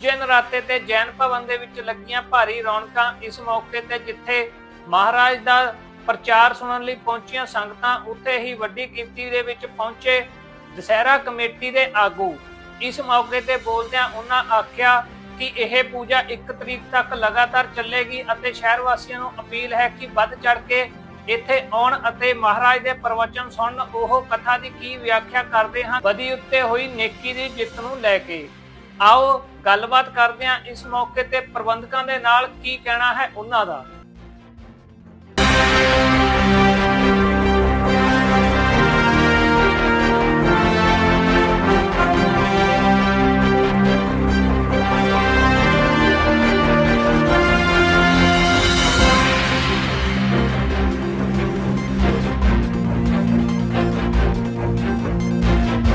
ਦੂਜੇ ਨਰਾਤੇ ਤੇ ਜੈਨ ਭਵਨ ਦੇ ਵਿੱਚ ਲੱਗੀਆਂ ਭਾਰੀ ਰੌਣਕਾਂ ਇਸ ਮੌਕੇ ਤੇ ਜਿੱਥੇ ਮਹਾਰਾਜ ਦਾ ਪ੍ਰਚਾਰ ਸੁਣਨ ਲਈ ਪਹੁੰਚੀਆਂ ਸੰਗਤਾਂ ਉੱਥੇ ਹੀ ਵੱਡੀ ਗਿਣਤੀ ਦੇ ਵਿੱਚ ਪਹੁੰਚੇ। ਦਸਹਿਰਾ ਕਮੇਟੀ ਦੇ ਆਗੂ ਇਸ ਮੌਕੇ ਤੇ ਬੋਲਦਿਆਂ ਉਹਨਾਂ ਆਖਿਆ ਕਿ ਇਹ ਪੂਜਾ 1 ਤਰੀਕ ਤੱਕ ਲਗਾਤਾਰ ਚੱਲੇਗੀ ਅਤੇ ਸ਼ਹਿਰ ਵਾਸੀਆਂ ਨੂੰ ਅਪੀਲ ਹੈ ਕਿ ਵੱਧ ਚੜ ਕੇ ਇੱਥੇ ਆਉਣ ਅਤੇ ਮਹਾਰਾਜ ਦੇ ਪ੍ਰਵਚਨ ਸੁਣਨ। ਉਹ ਕਥਾ ਦੀ ਕੀ ਵਿਆਖਿਆ ਕਰਦੇ ਹਨ? ਬਦੀ ਉੱਤੇ ਹੋਈ ਨੇਕੀ ਦੀ ਜਿੱਤ ਨੂੰ ਲੈ ਕੇ ਆਓ ਗੱਲਬਾਤ ਕਰਦੇ ਹਾਂ ਇਸ ਮੌਕੇ ਤੇ ਪ੍ਰਬੰਧਕਾਂ ਦੇ ਨਾਲ ਕੀ ਕਹਿਣਾ ਹੈ ਉਹਨਾਂ ਦਾ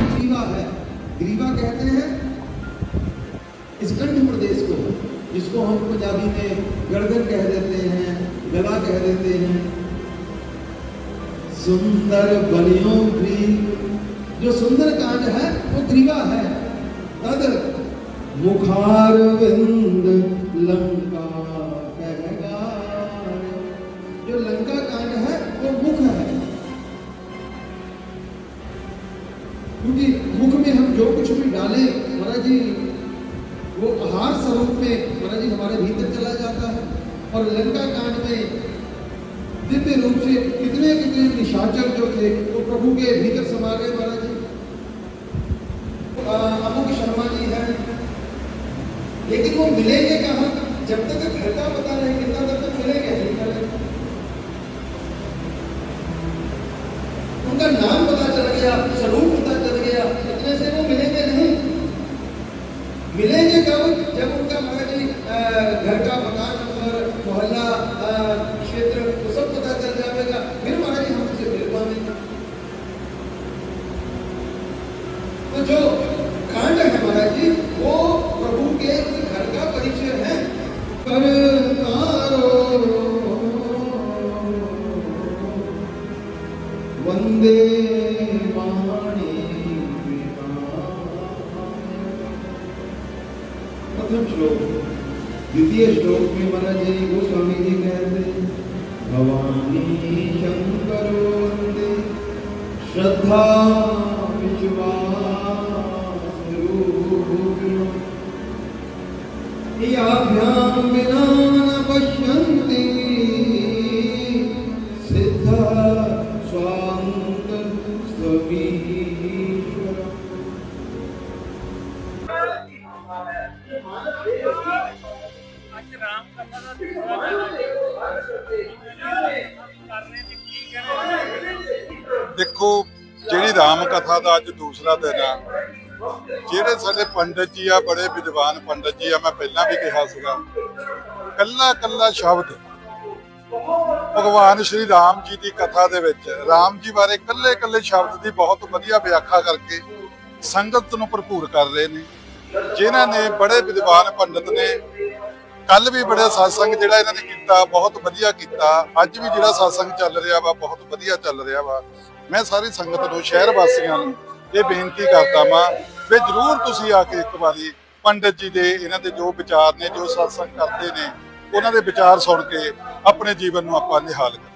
ग्रीवा है ग्रीवा कहते हैं इस कंठ प्रदेश को, जिसको हम पंजाबी में गर्दन कह देते हैं, गला कह देते हैं। सुंदर बलियों की, जो सुंदर कांड है, वो ग्रीवा है। तद मुखार विंद लंका जो लंका कांड है, वो मुख है। क्योंकि मुख में हम जो कुछ भी डालें, महाराज जी वो आहार स्वरूप में महाराज जी हमारे भीतर चला जाता है और लंका कांड में दिव्य रूप से कितने कितने निशाचर जो थे, वो प्रभु के भीतर समा गए महाराज जी। अमुक शर्मा जी है, लेकिन वो मिलेंगे कहाँ? जब तक घर का पता द्वितीय श्लोक में महाराज जी गोस्वामी जी कहते हैं, भवानी शंकर वंदे श्रद्धा ਦੇਖੋ, ਜਿਹੜੀ ਰਾਮ ਕਥਾ ਦਾ ਅੱਜ ਦੂਸਰਾ ਦਿਨ ਆ, ਜਿਹੜੇ ਸਾਡੇ ਪੰਡਤ ਜੀ ਆ, ਬੜੇ ਵਿਦਵਾਨ ਪੰਡਤ ਜੀ ਆ, ਮੈਂ ਪਹਿਲਾਂ ਵੀ ਕਿਹਾ ਸੀਗਾ ਕੱਲਾ ਕੱਲਾ ਸ਼ਬਦ, ਭਗਵਾਨ ਸ਼੍ਰੀ ਰਾਮ ਜੀ ਦੀ ਕਥਾ ਦੇ ਵਿੱਚ, ਰਾਮ ਜੀ ਬਾਰੇ ਕੱਲੇ ਕੱਲੇ ਸ਼ਬਦ ਦੀ ਬਹੁਤ ਵਧੀਆ ਵਿਆਖਿਆ ਕਰਕੇ ਸੰਗਤ ਨੂੰ ਭਰਪੂਰ ਕਰ ਰਹੇ ਨੇ, ਜਿਨ੍ਹਾਂ ਨੇ ਬੜੇ ਵਿਦਵਾਨ ਪੰਡਤ ਨੇ ਕੱਲ ਵੀ ਬੜਾ satsang ਜਿਹੜਾ ਇਹਨਾਂ ਨੇ ਕੀਤਾ, ਬਹੁਤ ਵਧੀਆ ਕੀਤਾ। ਅੱਜ ਵੀ ਜਿਹੜਾ satsang ਚੱਲ ਰਿਹਾ ਵਾ, ਬਹੁਤ ਵਧੀਆ ਚੱਲ ਰਿਹਾ ਵਾ। ਮੈਂ ਸਾਰੀ ਸੰਗਤ ਨੂੰ, ਸ਼ਹਿਰ ਵਾਸੀਆਂ ਨੂੰ ਇਹ ਬੇਨਤੀ ਕਰਦਾ ਵਾਂ ਵੀ ਜਰੂਰ ਤੁਸੀਂ ਆ ਕੇ ਇੱਕ ਵਾਰੀ ਪੰਡਤ ਜੀ ਦੇ ਇਹਨਾਂ ਦੇ ਜੋ ਵਿਚਾਰ ਨੇ, ਜੋ satsang ਕਰਦੇ ਨੇ, ਉਹਨਾਂ ਦੇ ਵਿਚਾਰ ਸੁਣ ਕੇ ਆਪਣੇ ਜੀਵਨ ਨੂੰ ਆਪਾਂ ਨਿਹਾਲ ਕਰ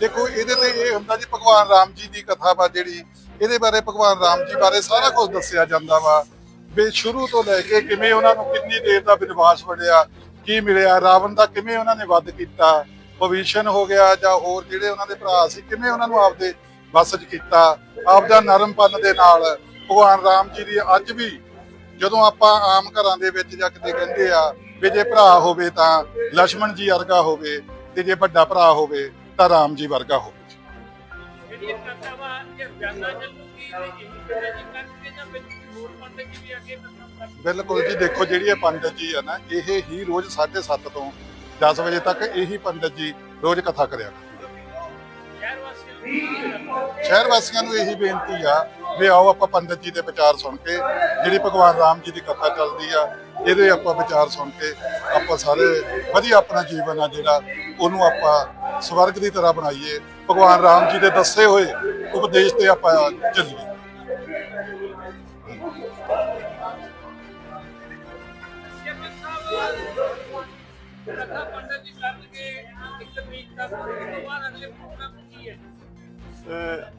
ਦੇਖੋ, ਇਹਦੇ ਤੇ ਇਹ ਹੁੰਦਾ ਜੀ ਭਗਵਾਨ ਰਾਮ ਜੀ ਦੀ ਕਥਾ ਵਾ ਜਿਹੜੀ ਇਹਦੇ ਬਾਰੇ ਭਗਵਾਨ ਰਾਮ ਜੀ ਬਾਰੇ ਸਾਰਾ ਕੁਝ ਦੱਸਿਆ ਜਾਂਦਾ ਵਾ ਵੀ ਸ਼ੁਰੂ ਤੋਂ ਲੈ ਕੇ ਕਿਵੇਂ ਉਹਨਾਂ ਨੂੰ ਕਿੰਨੀ ਦੇਰ ਦਾ ਬਨਵਾਸ ਵੜਿਆ, ਕੀ ਮਿਲਿਆ, ਰਾਵਣ ਦਾ ਕਿਵੇਂ ਉਹਨਾਂ ਨੇ ਵੱਧ ਕੀਤਾ ਭਵਿਸ਼ਨ ਹੋ ਗਿਆ ਜਾਂ ਹੋਰ ਜਿਹੜੇ ਉਹਨਾਂ ਦੇ ਭਰਾ ਸੀ, ਕਿਵੇਂ ਉਹਨਾਂ ਨੂੰ ਆਪਦੇ ਵਸ 'ਚ ਕੀਤਾ, ਆਪਦਾ ਨਰਮਪਨ ਦੇ ਨਾਲ ਭਗਵਾਨ ਰਾਮ ਜੀ ਦੀ ਅੱਜ ਵੀ ਜਦੋਂ ਆਪਾਂ ਆਮ ਘਰਾਂ ਦੇ ਵਿੱਚ ਜਾਂ ਕਿਤੇ ਕਹਿੰਦੇ ਆ ਵੀ ਜੇ ਭਰਾ ਹੋਵੇ ਤਾਂ ਲక్ష్మణ ਜੀ ਵਰਗਾ ਹੋਵੇ ਤੇ ਜੇ ਵੱਡਾ ਭਰਾ ਹੋਵੇ ਤਾਂ ਰਾਮ ਜੀ ਵਰਗਾ ਹੋਵੇ। ਚੱਲੂਗੀ ਤੇ ਜੀ ਵਿੱਚ ਹੋਰ ਪੰਡਤ ਜੀ ਵੀ ਅੱਗੇ ਬਿਲਕੁਲ ਜੀ ਦੇਖੋ ਜਿਹੜੀ ਇਹ ਪੰਡਤ ਜੀ ਆ ਨਾ ਇਹ ਹੀ ਰੋਜ਼ 7:30 ਤੋਂ 10 ਵਜੇ ਤੱਕ ਇਹੀ ਪੰਡਤ ਜੀ ਰੋਜ਼ ਕਥਾ ਕਰਿਆ ਸ਼ਹਿਰ ਵਾਸੀਆਂ ਨੂੰ ਇਹੀ ਬੇਨਤੀ ਆ ਵੀ ਆਓ ਆਪਾਂ ਪੰਡਤ ਜੀ ਦੇ ਵਿਚਾਰ ਸੁਣ ਕੇ ਜਿਹੜੀ ਭਗਵਾਨ ਰਾਮ ਜੀ ਦੀ ਕਥਾ ਚੱਲਦੀ ਆ ਇਹਦੇ ਆਪਾਂ ਵਿਚਾਰ ਸੁਣ ਕੇ ਆਪਾਂ ਸਾਰੇ ਵਧੀਆ ਆਪਣਾ ਜੀਵਨ ਆ ਜਿਹੜਾ ਉਹਨੂੰ ਆਪਾਂ ਸਵਰਗ ਦੀ ਤਰ੍ਹਾਂ ਬਣਾਈਏ, ਭਗਵਾਨ ਰਾਮ ਜੀ ਦੇ ਦੱਸੇ ਹੋਏ ਉਪਦੇਸ਼ ਤੇ ਆਪਾਂ ਚੱਲੀਏ।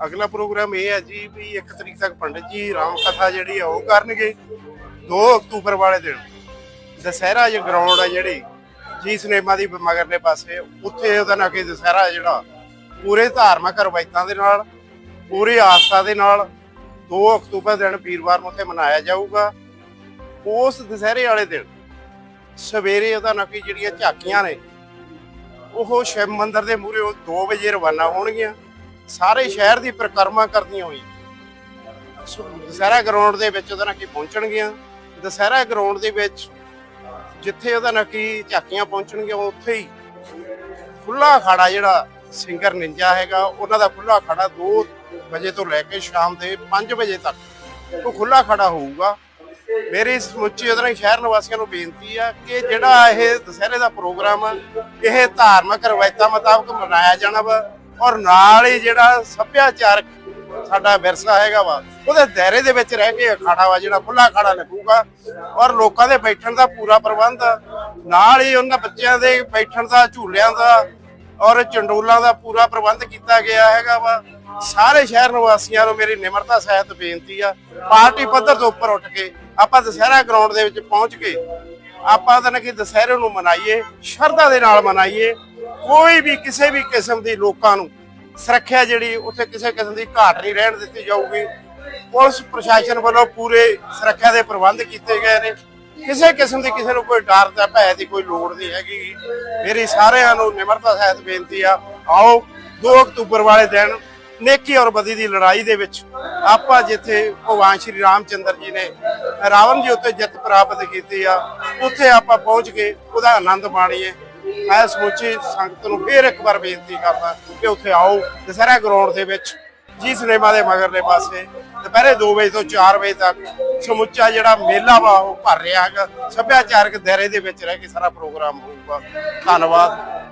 ਅਗਲਾ ਪ੍ਰੋਗਰਾਮ ਇਹ ਹੈ ਜੀ ਵੀ 1 ਤਰੀਕ ਤੱਕ ਪੰਡਿਤ ਜੀ ਰਾਮ ਕਥਾ ਜਿਹੜੀ ਆ ਉਹ ਕਰਨਗੇ 2 ਅਕਤੂਬਰ ਵਾਲੇ ਦਿਨ। ਦਸਹਿਰਾ ਜੋ ਗਰਾਊਂਡ ਆ ਜਿਹੜੀ ਜੀ ਸਿਨੇਮਾ ਦੀ ਮਗਰਲੇ ਪਾਸੇ, ਉੱਥੇ ਉਹਦਾ ਨਾ ਕਿ ਦੁਸਹਿਰਾ ਜਿਹੜਾ। ਪੂਰੇ ਧਾਰਮਿਕ ਰਵਾਇਤਾਂ ਦੇ ਨਾਲ, ਪੂਰੀ ਆਸਥਾ ਦੇ ਨਾਲ 2 ਅਕਤੂਬਰ ਦਿਨ ਵੀਰਵਾਰ ਨੂੰ ਉੱਥੇ ਮਨਾਇਆ ਜਾਊਗਾ। ਉਸ ਦੁਸਹਿਰੇ ਵਾਲੇ ਦਿਨ ਸਵੇਰੇ ਉਹਦਾ ਨਾ ਕਿ ਜਿਹੜੀਆਂ ਝਾਕੀਆਂ ਨੇ, ਉਹ ਸ਼ਿਵ ਮੰਦਿਰ ਦੇ ਮੂਹਰੇ ਉਹ 2 ਵਜੇ ਰਵਾਨਾ ਹੋਣਗੀਆਂ। ਸਾਰੇ ਸ਼ਹਿਰ ਦੀ ਪਰਿਕਰਮਾ ਕਰਦੀਆਂ ਹੋਈ ਦੁਸਹਿਰਾ ਗਰਾਊਂਡ ਦੇ ਵਿੱਚ ਉਹਦਾ ਨਾ ਕਿ ਪਹੁੰਚਣਗੀਆਂ। ਦੁਸਹਿਰਾ ਗਰਾਊਂਡ ਦੇ ਵਿੱਚ ਜਿੱਥੇ ਉਹਦਾ ਨਾਲ ਝਾਕੀਆਂ ਪਹੁੰਚਣਗੀਆਂ, ਉੱਥੇ ਹੀ ਖੁੱਲਾ ਖਾੜਾ ਜਿਹੜਾ ਸਿੰਗਰ ਨਿੰਜਾ ਹੈਗਾ, ਉਹਨਾਂ ਦਾ ਖੁੱਲਾ ਖਾੜਾ 2 ਵਜੇ ਤੋਂ ਲੈ ਕੇ ਸ਼ਾਮ ਦੇ 5 ਵਜੇ ਤੱਕ ਉਹ ਖੁੱਲਾ ਅਖਾੜਾ ਹੋਊਗਾ। ਮੇਰੀ ਸਮੁੱਚੀ ਉਹਦੇ ਨਾਲ ਸ਼ਹਿਰ ਨਿਵਾਸੀਆਂ ਨੂੰ ਬੇਨਤੀ ਆ ਕਿ ਜਿਹੜਾ ਇਹ ਦੁਸਹਿਰੇ ਦਾ ਪ੍ਰੋਗਰਾਮ ਆ, ਇਹ ਧਾਰਮਿਕ ਰਵਾਇਤਾਂ ਮੁਤਾਬਕ ਮਨਾਇਆ ਜਾਣਾ ਵਾ ਔਰ ਨਾਲ ਹੀ ਜਿਹੜਾ ਸੱਭਿਆਚਾਰਕ ਸਾਡਾ ਵਿਰਸਾ ਹੈਗਾ ਵਾ, ਉਹਦੇ ਦਾਇਰੇ ਦੇ ਵਿੱਚ ਰਹਿ ਕੇ ਅਖਾੜਾ ਵਾ, ਜਿਹੜਾ ਖੁੱਲਾ ਅਖਾੜਾ ਲੱਗੂਗਾ। ਔਰ ਲੋਕਾਂ ਦੇ ਬੈਠਣ ਦਾ ਪੂਰਾ ਪ੍ਰਬੰਧ, ਨਾਲ ਹੀ ਉਹਨਾਂ ਬੱਚਿਆਂ ਦੇ ਬੈਠਣ ਦਾ, ਝੂਲਿਆਂ ਦਾ ਔਰ ਚੰਡੋਲਾਂ ਦਾ ਪੂਰਾ ਪ੍ਰਬੰਧ ਕੀਤਾ ਗਿਆ ਹੈਗਾ ਵਾ। ਸਾਰੇ ਸ਼ਹਿਰ ਨਿਵਾਸੀਆਂ ਨੂੰ ਮੇਰੀ ਨਿਮਰਤਾ ਸਹਿਤ ਬੇਨਤੀ ਆ, ਪਾਰਟੀ ਪੱਧਰ ਤੋਂ ਉੱਪਰ ਉੱਠ ਕੇ ਆਪਾਂ ਦਸਹਿਰਾ ਗਰਾਊਂਡ ਦੇ ਵਿੱਚ ਪਹੁੰਚ ਕੇ ਆਪਾਂ ਤਾਂ ਨਾ ਕਿ ਦਸਹਿਰੇ ਨੂੰ ਮਨਾਈਏ, ਸ਼ਰਧਾ ਦੇ ਨਾਲ ਮਨਾਈਏ। ਕੋਈ ਵੀ ਕਿਸੇ ਵੀ ਕਿਸਮ ਦੀ ਲੋਕਾਂ ਨੂੰ ਸੁਰੱਖਿਆ ਜਿਹੜੀ ਉੱਥੇ ਕਿਸੇ ਕਿਸਮ ਦੀ ਘਾਟ ਨਹੀਂ ਰਹਿਣ ਦਿੱਤੀ ਜਾਊਗੀ। ਪੁਲਿਸ ਪ੍ਰਸ਼ਾਸਨ ਵੱਲੋਂ ਪੂਰੇ ਸੁਰੱਖਿਆ ਦੇ ਪ੍ਰਬੰਧ ਕੀਤੇ ਗਏ ਨੇ। ਕਿਸੇ ਕਿਸਮ ਦੀ ਕਿਸੇ ਨੂੰ ਕੋਈ ਡਰ ਦਾ ਭੈ ਦੀ ਕੋਈ ਲੋੜ ਨਹੀਂ ਹੈਗੀ। ਮੇਰੀ ਸਾਰਿਆਂ ਨੂੰ ਨਿਮਰਤਾ ਸਹਿਤ ਬੇਨਤੀ ਆ, ਆਓ 2 ਅਕਤੂਬਰ ਵਾਲੇ ਦਿਨ ਨੇਕੀ ਔਰ ਬਦੀ ਦੀ ਲੜਾਈ ਦੇ ਵਿੱਚ ਆਪਾਂ ਜਿੱਥੇ ਭਗਵਾਨ ਸ਼੍ਰੀ ਰਾਮਚੰਦਰ ਜੀ ਨੇ ਰਾਵਣ ਜੀ ਉੱਤੇ ਜਿੱਤ ਪ੍ਰਾਪਤ ਕੀਤੀ ਆ, ਉੱਥੇ ਆਪਾਂ ਪਹੁੰਚ ਕੇ ਉਹਦਾ ਆਨੰਦ ਮਾਣੀਏ। ਮੈਂ ਸਮੁੱਚੀ ਸੰਗਤ ਨੂੰ ਫੇਰ ਇੱਕ ਵਾਰ ਬੇਨਤੀ ਕਰਦਾ ਕਿ ਉੱਥੇ ਆਓ ਦਸਹਿਰਾ ਗਰਾਊਂਡ ਦੇ ਵਿੱਚ, ਜੀ ਸਿਨੇਮਾ ਦੇ ਮਗਰਲੇ ਪਾਸੇ, ਦੁਪਹਿਰੇ 2 ਵਜੇ ਤੋਂ 4 ਵਜੇ ਤੱਕ ਸਮੁੱਚਾ ਜਿਹੜਾ ਮੇਲਾ ਵਾ, ਉਹ ਭਰ ਰਿਹਾ ਹੈਗਾ। ਸੱਭਿਆਚਾਰਕ ਦਾਇਰੇ ਦੇ ਵਿੱਚ ਰਹਿ ਕੇ ਸਾਰਾ ਪ੍ਰੋਗਰਾਮ ਹੋਊਗਾ। ਧੰਨਵਾਦ।